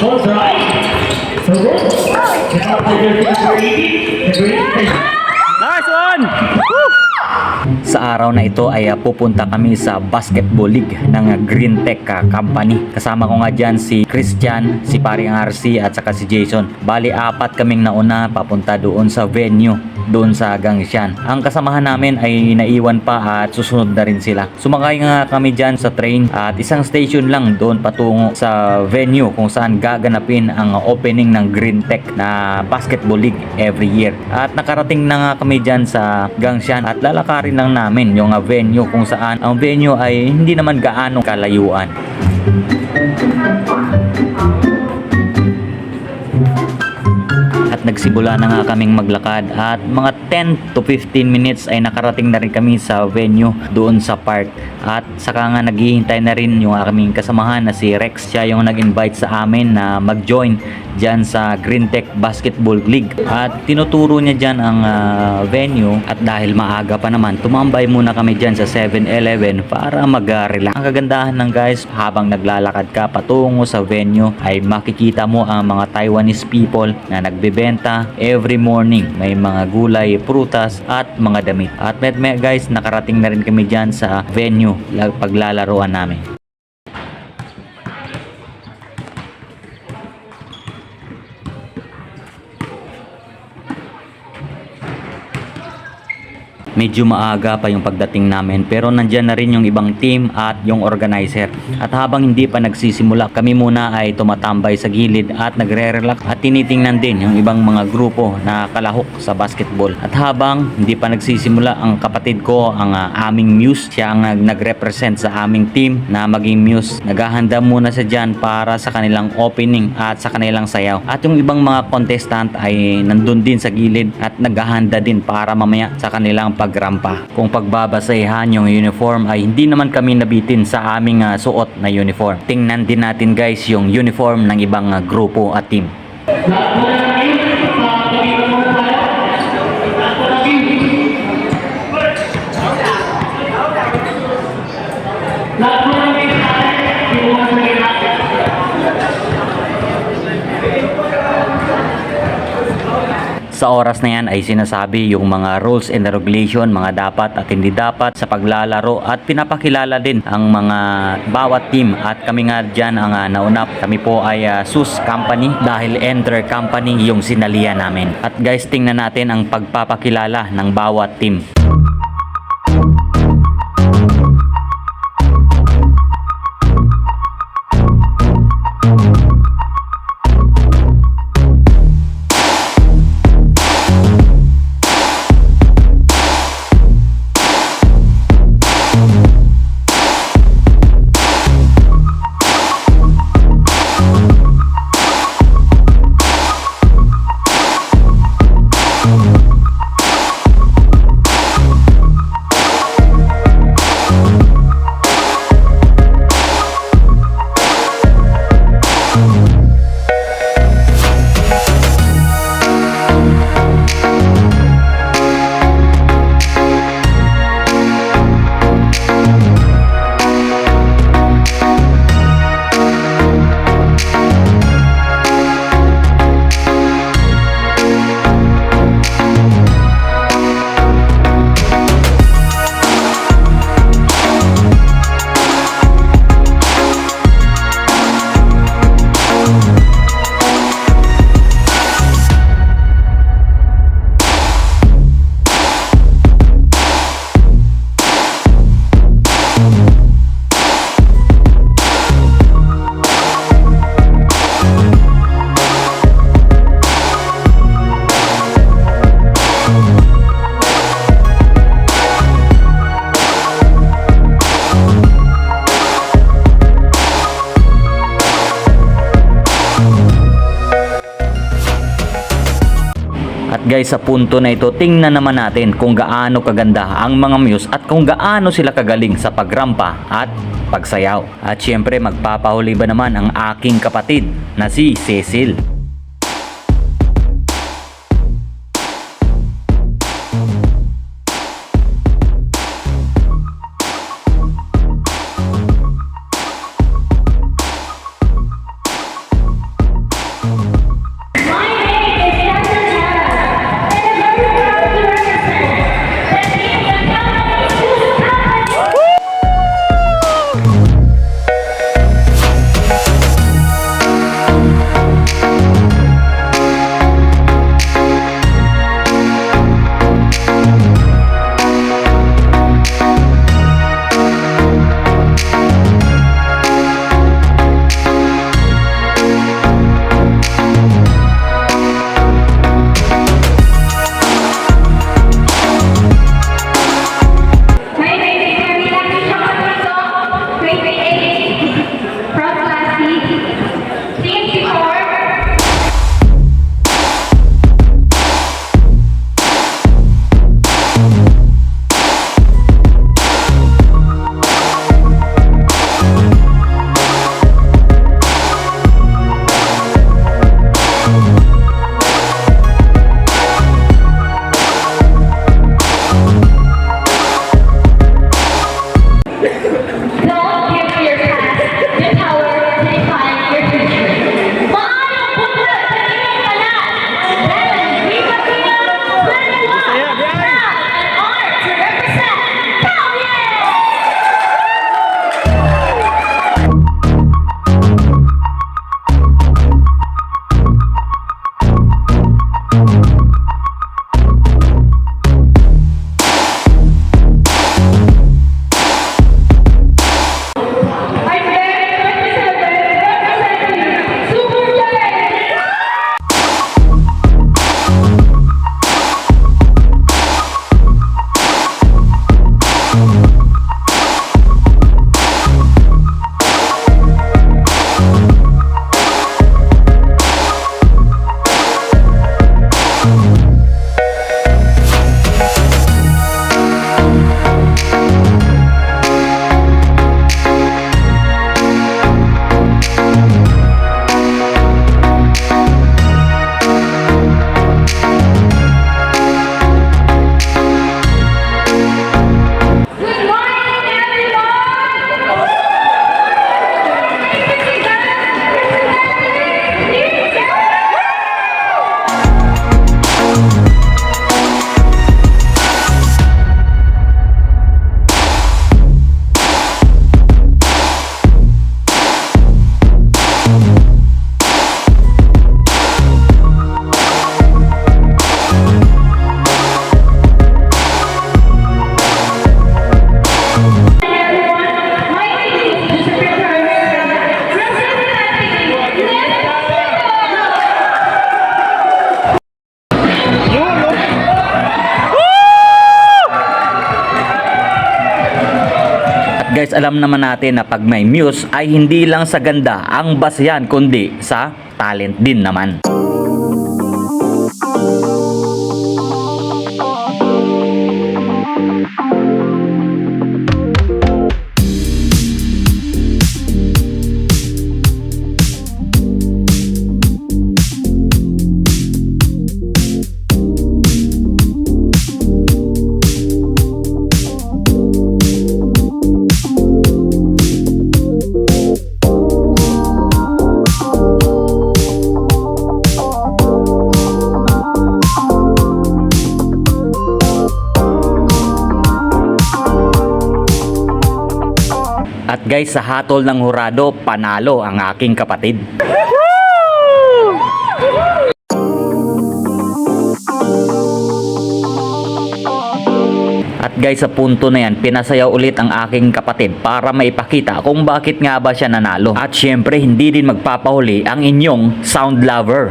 All right. So, we're going to get the green. The green. Sa araw na ito ay ah, pupunta kami sa basketball league ng ah, Green Tech ah, Company. Kasama ko nga dyan si Christian, si Paring RC at saka si Jason. Bali apat kaming nauna papunta doon sa venue doon sa Gangshan. Ang kasamahan namin ay naiwan pa at susunod na rin sila. Sumakay nga kami dyan sa train at isang station lang doon patungo sa venue kung saan gaganapin ang opening ng Green Tech na basketball league every year. At nakarating na nga kami dyan sa Gangshan at lalakarin lang namin yung venue kung saan ang venue ay hindi naman gaano kalayuan. Nagsimula na nga kaming maglakad at mga 10 to 15 minutes ay nakarating na rin kami sa venue doon sa park. At saka nga naghihintay na rin yung aming kasamahan na si Rex. Siya yung nag-invite sa amin na mag-join dyan sa Green Tech Basketball League. At tinuturo niya dyan ang ah, venue. At dahil maaga pa naman tumambay muna kami dyan sa 7-Eleven para mag-relax. Ang kagandahan ng guys habang naglalakad ka patungo sa venue ay makikita mo ang mga Taiwanese people na nagbebenta every morning. May mga gulay, prutas at mga damit. At met met guys nakarating na rin kami dyan sa venue paglalaroan namin medyo maaga pa yung pagdating namin. Pero nandyan na rin yung ibang team at yung organizer. At habang hindi pa nagsisimula kami muna ay tumatambay sa gilid at nagre-relax. At tinitingnan din yung ibang mga grupo na kalahok sa basketball. At habang hindi pa nagsisimula ang kapatid ko ang ah, aming muse siya ang nag- nagrepresent sa aming team na maging muse. Naghahanda muna sa dyan para sa kanilang opening at sa kanilang sayaw. At yung ibang mga contestant ay nandun din sa gilid at naghahanda din para mamaya sa kanilang pagrampa. Kung pagbabasehan yung uniform ay hindi naman kami nabitin sa aming ah, suot na uniform. Tingnan din natin guys yung uniform ng ibang ah, grupo at team. Sa oras na yan ay sinasabi yung mga rules and regulation, mga dapat at hindi dapat sa paglalaro at pinapakilala din ang mga bawat team at kami nga dyan ang uh, nauna. Kami po ay ah, SUS Company dahil Enter Company yung sinalian namin. At guys, tingnan natin ang pagpapakilala ng bawat team. At guys, sa punto na ito, tingnan naman natin kung gaano kaganda ang mga muse at kung gaano sila kagaling sa pagrampa at pagsayaw. At syempre, magpapahuli ba naman ang aking kapatid na si Cecil. Guys, alam naman natin na pag may muse ay hindi lang sa ganda ang basihan kundi sa talent din naman. At guys, sa hatol ng hurado, panalo ang aking kapatid. At guys, sa punto na yan, pinasayaw ulit ang aking kapatid para maipakita kung bakit nga ba siya nanalo. At syempre, hindi din magpapahuli ang inyong sound lover.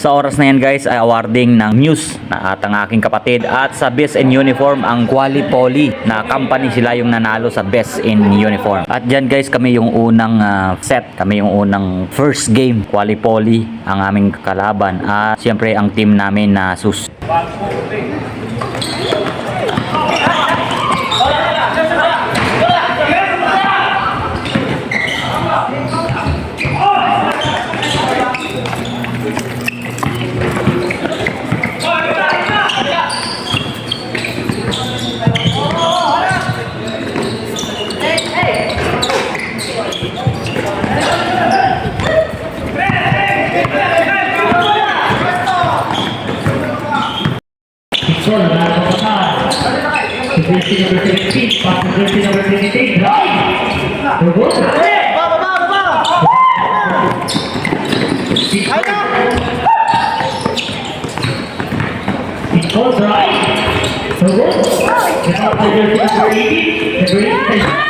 Sa oras na yan guys ay awarding ng Muse na at ang aking kapatid at sa Best in Uniform ang Quali Poly na company sila yung nanalo sa Best in Uniform. At dyan guys kami yung unang ah, set, kami yung unang first game Quali Poly ang aming kalaban at siyempre ang team namin na sus. Sol, nakakapasal. Sa jersey number 17, pass to jersey number 23, drive. The goal. Baba, baba, baba! Ay na! The goal. The pass to jersey number 18, number 18.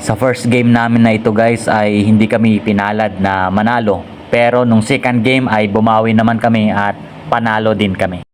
Sa first game namin na ito guys ay hindi kami pinalad na manalo. Pero nung second game ay bumawi naman kami at panalo din kami.